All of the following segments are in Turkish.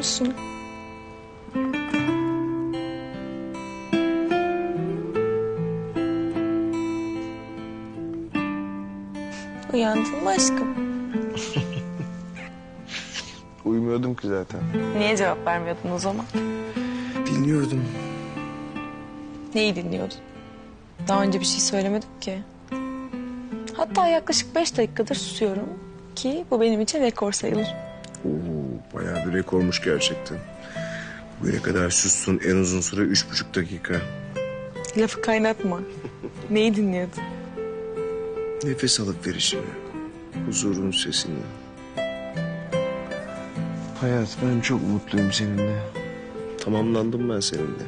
musun? Uyandın mı aşkım? Uyumuyordum ki zaten. Niye cevap vermiyordun o zaman? Dinliyordum. Neyi dinliyordun? Daha önce bir şey söylemedim ki. Hatta yaklaşık beş dakikadır susuyorum ki bu benim için rekor sayılır. Bayağı bir rekormuş gerçekten. Bugüne kadar sustun en uzun süre üç buçuk dakika. Lafı kaynatma. Neyi dinliyordun? Nefes alıp verişimi. Huzurun sesini. Hayat ben çok mutluyum seninle. Tamamlandım ben seninle.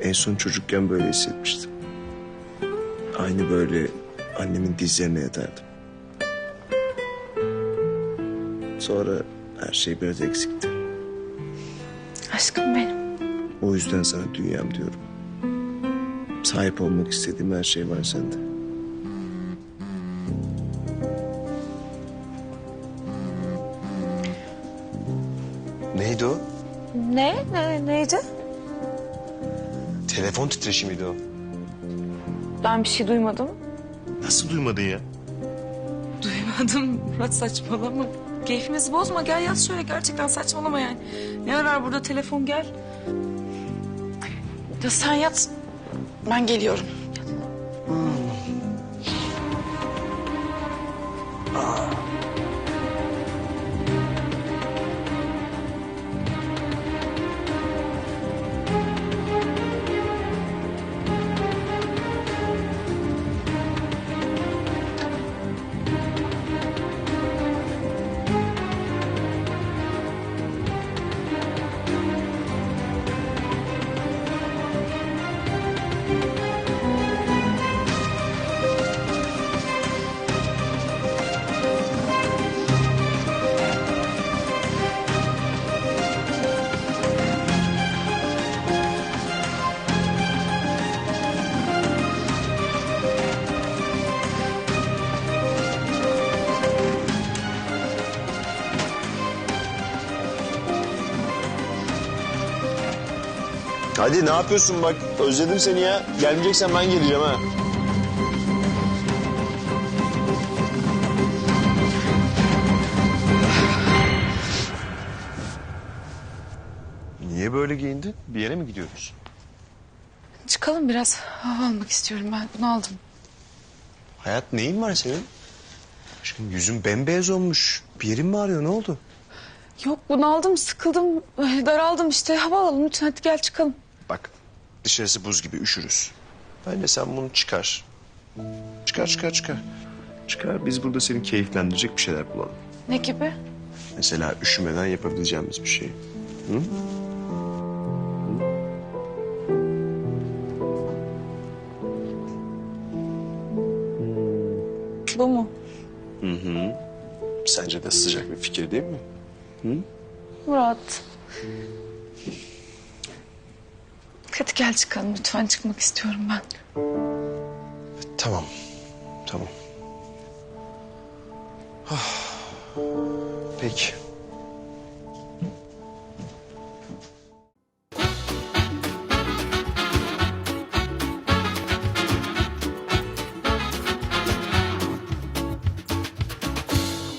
En son çocukken böyle hissetmiştim. Aynı böyle annemin dizlerine yatardım. Sonra her şey biraz eksikti. Aşkım benim. O yüzden sana dünyam diyorum. Sahip olmak istediğim her şey var sende. Neydi o? Ne? ne neydi? Telefon titreşimiydi o. Ben bir şey duymadım. Nasıl duymadın ya? Duymadım. Murat saçmalama. Keyfimizi bozma. Gel yaz şöyle gerçekten saçmalama yani. Ne arar burada telefon gel. Ya sen yat. Ben geliyorum. Hadi ne yapıyorsun bak özledim seni ya. Gelmeyeceksen ben geleceğim ha. Niye böyle giyindin? Bir yere mi gidiyoruz? Çıkalım biraz. Hava almak istiyorum ben. Bunu aldım. Hayat neyin var senin? Aşkım yüzün bembeyaz olmuş. Bir yerin mi ağrıyor ne oldu? Yok bunu aldım. Sıkıldım. Daraldım işte. Hava alalım lütfen. Hadi gel çıkalım. Dışarısı buz gibi üşürüz. Bence sen bunu çıkar. Çıkar çıkar çıkar. Çıkar biz burada seni keyiflendirecek bir şeyler bulalım. Ne gibi? Mesela üşümeden yapabileceğimiz bir şey. Hı? Bu mu? Sence de sıcak bir fikir değil mi? Murat. Hadi gel çıkalım lütfen. Çıkmak istiyorum ben. Tamam. Tamam. Ah. Peki.